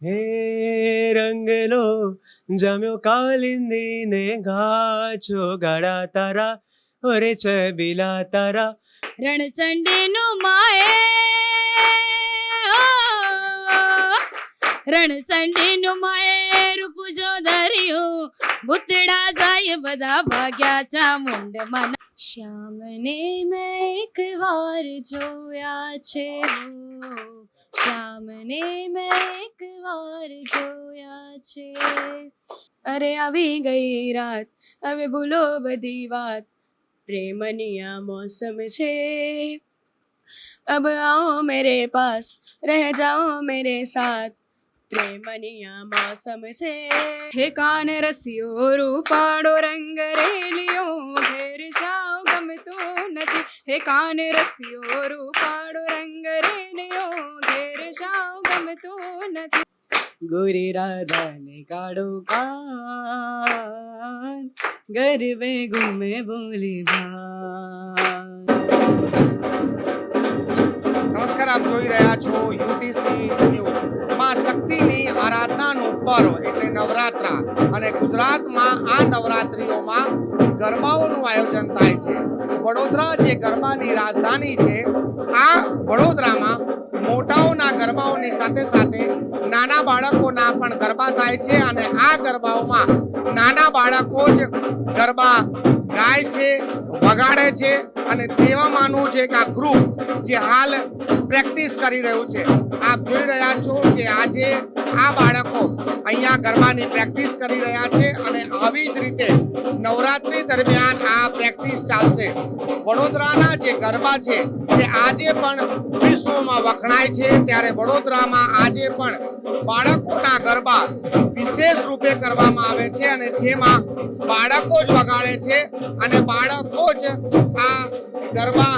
હે રંગલો કાલિંદી ને ગાછો ગાડા તારા ઓરે છબીલા તારા. રણચંડીનું માએ રણચંડી રણચંડીનું માએ રૂપજો ધર્યું ભૂતડા જાય બધા ભાગ્યા ચામુંડ મન શ્યામને મેં એક વાર જોયા છે શ્યામને મેં એક વાર જોયા છે અરે આવી ગઈ રાત હવે ભૂલો બધી વાત પ્રેમની આ મોસમ છે અબ आओ मेरे पास रह जाओ मेरे साथ પ્રેમની આ મોસમ છે હે કાન રસિયો રૂપાળો રંગ રેલિયો ઘેર શાવ ગમતું નથી હે કાન રસિયો રૂપાળો રંગ રેલિયો ઘેર શાવ ગમતું નથી. ગોરી રાધાને કાઢો કાન ગરબે ગુમે બોલી નમસ્કાર આપ જોઈ રહ્યા છો યુટીસી ન્યૂઝ. માં શક્તિની આરાધનાનું પર્વ એટલે નવરાત્રા. અને ગુજરાતમાં આ નવરાત્રિઓમાં ગરબાઓનું આયોજન થાય છે. વડોદરા જે ગરબાની રાજધાની છે આ વડોદરામાં ગરબાઓની સાથે સાથે નાના બાળકોના પણ ગરબા થાય છે અને આ ગરબાઓમાં નાના બાળકો જ ગરબા ગાય છે, વગાડે છે અને તેવામાંનું છે કે આ ગ્રુપ જે હાલ પ્રેક્ટિસ કરી રહ્યું છે. આપ જોઈ રહ્યા છો કે આજે આ બાળકો અહીંયા ગરબાની પ્રેક્ટિસ કરી રહ્યા છે અને આવી જ રીતે નવરાત્રી દરમિયાન આ પ્રેક્ટિસ ચાલશે વડોદરાના જે ગરબા છે તે આજે પણ વિશ્વમાં વખણાય છે ત્યારે વડોદરામાં આજે પણ બાળકોના ગરબા વિશેષ રૂપે કરવામાં આવે છે અને જેમાં બાળકો જ વગાડે છે અને બાળકો જ આ ગરબા.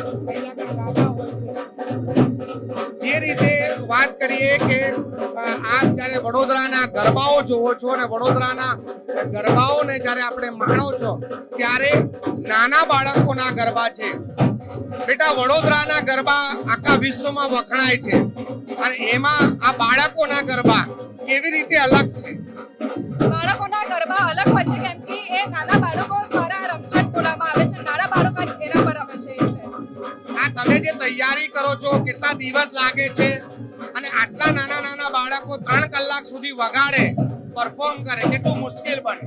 જે રીતે વાત કરીએ કે આપ જ્યારે વડોદરાના ગરબાઓ જોવો છો અને વડોદરાના ગરબાઓને જ્યારે આપણે માણો છો, ત્યારે નાના બાળકોના ગરબા છે. બેટા, વડોદરાના ગરબા આખા વિશ્વમાં વખણાય છે. અને એમાં આ બાળકોના ગરબા કેવી રીતે અલગ છે? બાળકોના દિવસ લાગે છે અને આટલા નાના નાના બાળકો ત્રણ કલાક સુધી વગાડે પરફોર્મ કરે કેટલું મુશ્કેલ બને.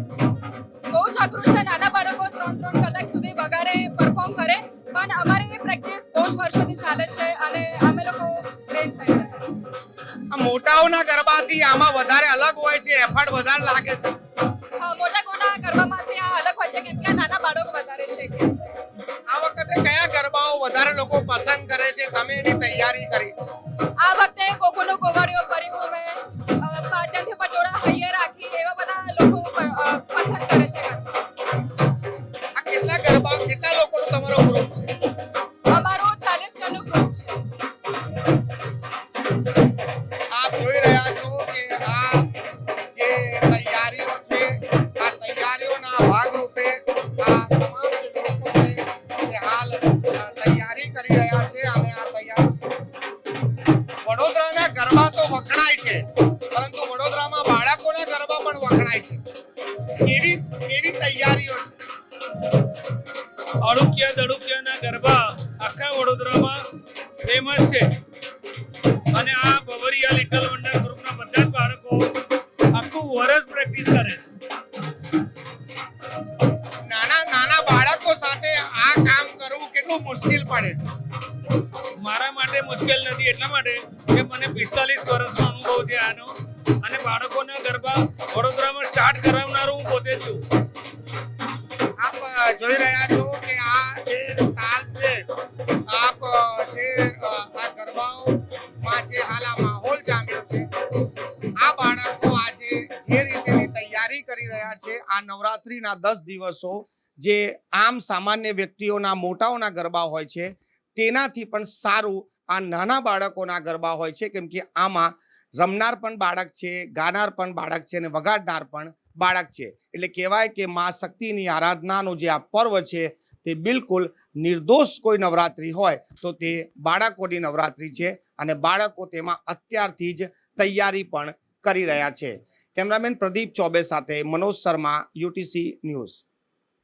બહુ જ અઘરું છે. નાના બાળકો ત્રણ ત્રણ કલાક સુધી વગાડે પરફોર્મ કરે. પણ અમારી પ્રેક્ટિસ બહુ જ વર્ષોથી ચાલે છે અને અમે લોકો ટ્રેન થયા છે. મોટાઓના ગરબાથી આમાં વધારે અલગ હોય છે એફર્ટ વધારે લાગે છે. છે તૈયારી કરી. આ વખતે કોકોનો કોવાડીઓ ભર્યું મેં અ, પાટણથી પટોળા હૈયે રાખી એવા બધા લોકો પસંદ કરે છે આ કેટલા ગરબા કેટલા લોકોનો તમારો ગ્રુપ છે? અમારો ચાલીસ જણનું ગ્રુપ છે. આપ જોઈ રહ્યા છો કે આ જે તૈયારીઓ છે આ તૈયારીઓના આ તમામ લોકો હાલ તૈયારી કરી રહ્યા છે કેવી તૈયારીઓ છે. અડુકિયા દડુકિયાના ગરબા આખા વડોદરામાં ફેમસ છે. અને આ બવરિયા લિટલ વંડર ગ્રુપના બધા જ બાળકો આખું વર્ષ પ્રેક્ટિસ કરે છે. નાના નાના બાળકો સાથે આ કામ કરવું કેટલું મુશ્કેલ પડે. મારા માટે મુશ્કેલ નથી એટલા માટે કે મને પિસ્તાલીસ વર્ષનો અનુભવ છે આનો. અને બાળકોને ગરબા વડોદરામાં સ્ટાર્ટ કરાવનારો હું પોતે છું. આપ જોઈ રહ્યા છો કે આ જે તાલ છે, આપ જે આ ગરબાઓમાં જે હાલ આ માહોલ જામ્યો છે, આ બાળકો આજે જે રીતેની તૈયારી કરી રહ્યા છે, આ નવરાત્રીના દસ દિવસો જે આમ સામાન્ય વ્યક્તિઓના મોટાઓના ગરબા હોય છે, તેનાથી પણ સારું આ નાના બાળકોના ગરબા હોય છે, કેમ કે આમાં રમનાર પણ બાળક છે, ગાનાર પણ બાળક છે અને વગાડનાર પણ બાળક છે. એટલે કહેવાય કે મા શક્તિની આરાધનાનું જે આ પર્વ છે તે બિલકુલ નિર્દોષ કોઈ નવરાત્રિ હોય તો તે બાળકોની નવરાત્રિ છે અને બાળકો તેમાં અત્યારથી જ તૈયારી પણ કરી રહ્યા છે. કેમેરામેન પ્રદીપ ચોબે સાથે મનોજ શર્મા, યુટીસી ન્યૂઝ.